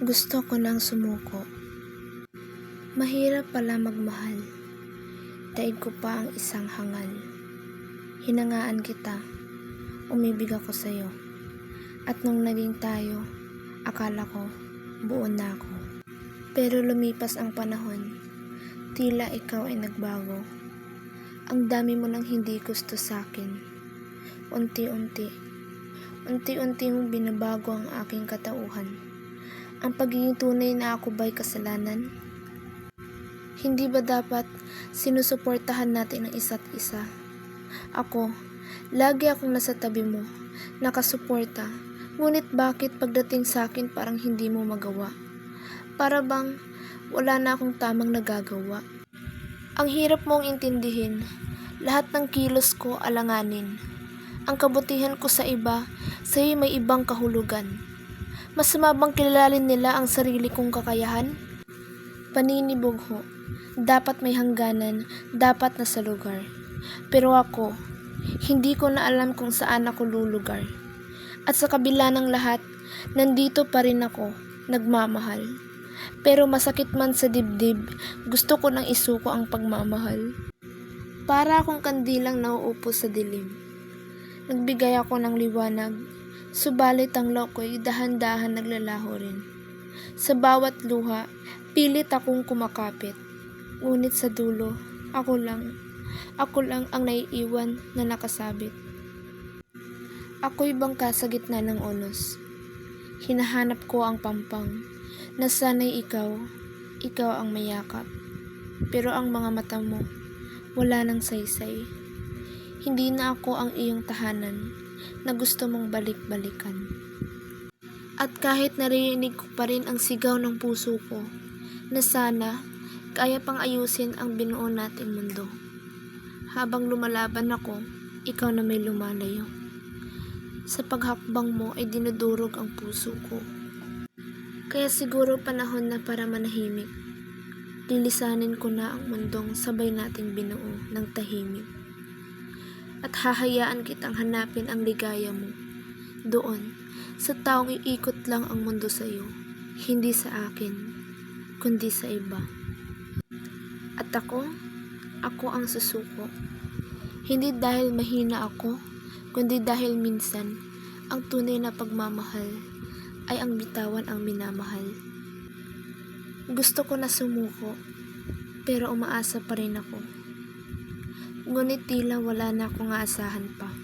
Gusto ko nang sumuko. Mahirap pala magmahal. Daig ko pa ang isang hangal. Hinangaan kita. Umibig ako sa'yo. At nung naging tayo, akala ko buo na ako. Pero lumipas ang panahon. Tila ikaw ay nagbago. Ang dami mo nang hindi gusto sa'kin. Unti-unti. Unti-unti mong binabago ang aking katauhan. Ang pagiging tunay na ako ba'y kasalanan? Hindi ba dapat sinusuportahan natin ang isa't isa? Ako, lagi akong nasa tabi mo, nakasuporta. Ngunit bakit pagdating sa akin parang hindi mo magawa? Para bang wala na akong tamang nagagawa? Ang hirap mong intindihin, lahat ng kilos ko alanganin. Ang kabutihan ko sa iba, sa'yo may ibang kahulugan. Masama bang kilalin nila ang sarili kong kakayahan? Paninibog ho. Dapat may hangganan, dapat na sa lugar. Pero ako, hindi ko na alam kung saan ako lulugar. At sa kabila ng lahat, nandito pa rin ako, nagmamahal. Pero masakit man sa dibdib, gusto ko nang isuko ang pagmamahal. Para akong kandilang nauupo sa dilim. Nagbigay ako ng liwanag, subalit ang loko'y dahan-dahan naglalaho rin. Sa bawat luha, pilit akong kumakapit. Ngunit sa dulo, ako lang, ako lang ang naiiwan na nakasabit. Ako'y bangka sa gitna ng onos. Hinahanap ko ang pampang, na sana'y ikaw, ikaw ang mayakap. Pero ang mga mata mo, wala nang saysay. Hindi na ako ang iyong tahanan na gusto mong balik-balikan. At kahit narinig ko pa rin ang sigaw ng puso ko, na sana kaya pang ayusin ang binuo nating mundo. Habang lumalaban ako, ikaw na may lumalayo. Sa paghakbang mo ay dinudurog ang puso ko. Kaya siguro panahon na para manahimik. Lilisanin ko na ang mundong sabay nating binuo ng tahimik. At hahayaan kitang hanapin ang ligaya mo. Doon, sa taong iikot lang ang mundo sa iyo, hindi sa akin, kundi sa iba. At ako, ako ang susuko. Hindi dahil mahina ako, kundi dahil minsan, ang tunay na pagmamahal ay ang bitawan ang minamahal. Gusto ko na sumuko, pero umaasa pa rin ako. Ngunit tila wala na akong aasahan pa.